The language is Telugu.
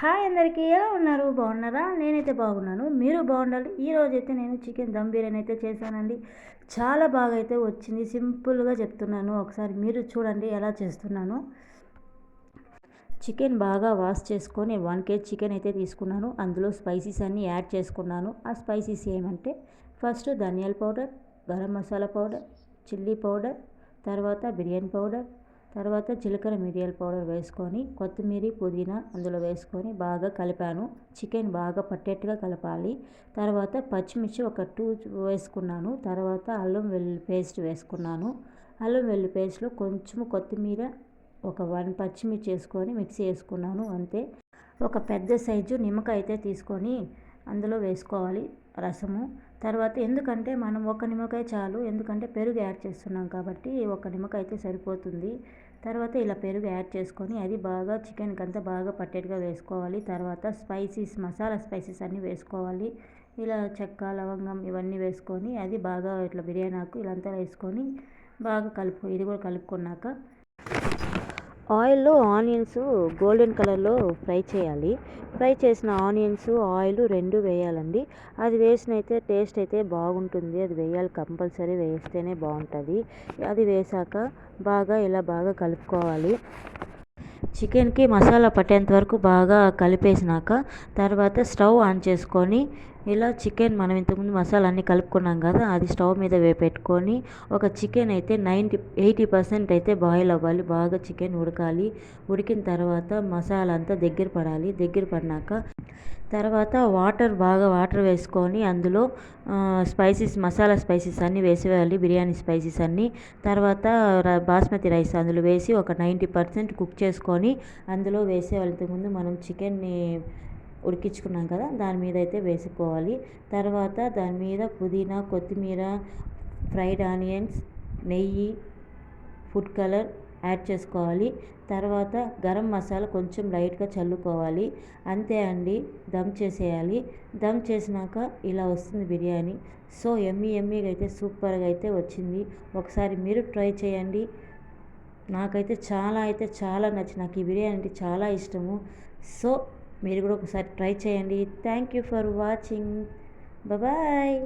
హాయ్ అందరికీ ఎలా ఉన్నారు? బాగున్నారా? నేనైతే బాగున్నాను. మీరు బాగుండాలి. ఈరోజు అయితే నేను చికెన్ దమ్ బిర్యానీ అయితే చేశానండి. చాలా బాగా అయితే వచ్చింది. సింపుల్గా చెప్తున్నాను. ఒకసారి మీరు చూడండి ఎలా చేస్తున్నాను. చికెన్ బాగా వాష్ చేసుకొని వన్ కేజీ చికెన్ అయితే తీసుకున్నాను. అందులో స్పైసీస్ అన్నీ యాడ్ చేసుకున్నాను. ఆ స్పైసీస్ ఏమంటే ఫస్ట్ ధనియాల powder garam masala powder chilli powder తర్వాత బిర్యానీ పౌడర్ తర్వాత జీలకర్ర మిరియాల పౌడర్ వేసుకొని కొత్తిమీర పుదీనా అందులో వేసుకొని బాగా కలిపాను. చికెన్ బాగా పట్టేట్టుగా కలపాలి. తర్వాత పచ్చిమిర్చి ఒక టూ వేసుకున్నాను. తర్వాత అల్లం వెల్లుల్లి పేస్ట్ వేసుకున్నాను. అల్లం వెల్లుల్లి పేస్ట్లో కొంచెం కొత్తిమీర ఒక వన్ పచ్చిమిర్చి వేసుకొని మిక్సీ వేసుకున్నాను అంతే. ఒక పెద్ద సైజు నిమ్మకాయ అయితే తీసుకొని అందులో వేసుకోవాలి. రసము. తర్వాత ఎందుకంటే మనం ఒక నిమ్మకాయ చాలు ఎందుకంటే పెరుగు యాడ్ చేస్తున్నాం కాబట్టి ఒక నిమ్మకాయ అయితే సరిపోతుంది. తర్వాత ఇలా పెరుగు యాడ్ చేసుకొని అది బాగా చికెన్కి అంతా బాగా పట్టేట్టుగా వేసుకోవాలి. తర్వాత స్పైసీస్ మసాలా స్పైసీస్ అన్నీ వేసుకోవాలి. ఇలా చెక్క లవంగం ఇవన్నీ వేసుకొని అది బాగా ఇట్లా బిర్యానీ ఆకు ఇలాంతా వేసుకొని బాగా కలుపు ఇది కూడా కలుపుకున్నాక ఆయిల్లో ఆనియన్స్ గోల్డెన్ కలర్లో ఫ్రై చేయాలి. ఫ్రై చేసిన ఆనియన్స్ ఆయిల్ రెండు వేయాలండి. అది వేసిన అయితే టేస్ట్ అయితే బాగుంటుంది. అది వేయాలి కంపల్సరీ వేస్తేనే బాగుంటుంది. అది వేసాక బాగా ఇలా బాగా కలుపుకోవాలి. చికెన్కి మసాలా పట్టేంత వరకు బాగా కలిపేసినాక తర్వాత స్టవ్ ఆన్ చేసుకొని ఇలా చికెన్ మనం ఇంతకుముందు మసాలా అన్నీ కలుపుకున్నాం కదా అది స్టవ్ మీద పెట్టుకొని ఒక చికెన్ అయితే నైంటీ ఎయిటీ పర్సెంట్ అయితే బాయిల్ అవ్వాలి. బాగా చికెన్ ఉడకాలి. ఉడికిన తర్వాత మసాలా అంతా దగ్గర పడాలి. దగ్గర పడినాక తర్వాత వాటర్ బాగా వాటర్ వేసుకొని అందులో స్పైసెస్ మసాలా స్పైసెస్ అన్నీ వేసేయాలి. బిర్యానీ స్పైసెస్ అన్నీ. తర్వాత బాస్మతి రైస్ అందులో వేసి ఒక నైంటీ పర్సెంట్ కుక్ చేసుకొని అందులో వేసేయాలి. ఇంతకుముందు మనం చికెన్ని ఉడికించుకున్నాం కదా దాని మీద అయితే వేసుకోవాలి. తర్వాత దాని మీద పుదీనా కొత్తిమీర ఫ్రైడ్ ఆనియన్స్ నెయ్యి ఫుడ్ కలర్ యాడ్ చేసుకోవాలి. తర్వాత గరం మసాలా కొంచెం లైట్గా చల్లుకోవాలి. అంతే అండి దమ్ చేసేయాలి. దమ్ చేసినాక ఇలా వస్తుంది బిర్యానీ. సో ఎమ్మీ ఎమ్మీగా అయితే సూపర్గా అయితే వచ్చింది. ఒకసారి మీరు ట్రై చేయండి. నాకైతే చాలా అయితే చాలా నచ్చి నాకు ఈ బిర్యానీ అంటే చాలా ఇష్టము. సో మీరు కూడా ఒకసారి ట్రై చేయండి. Thank you for watching bye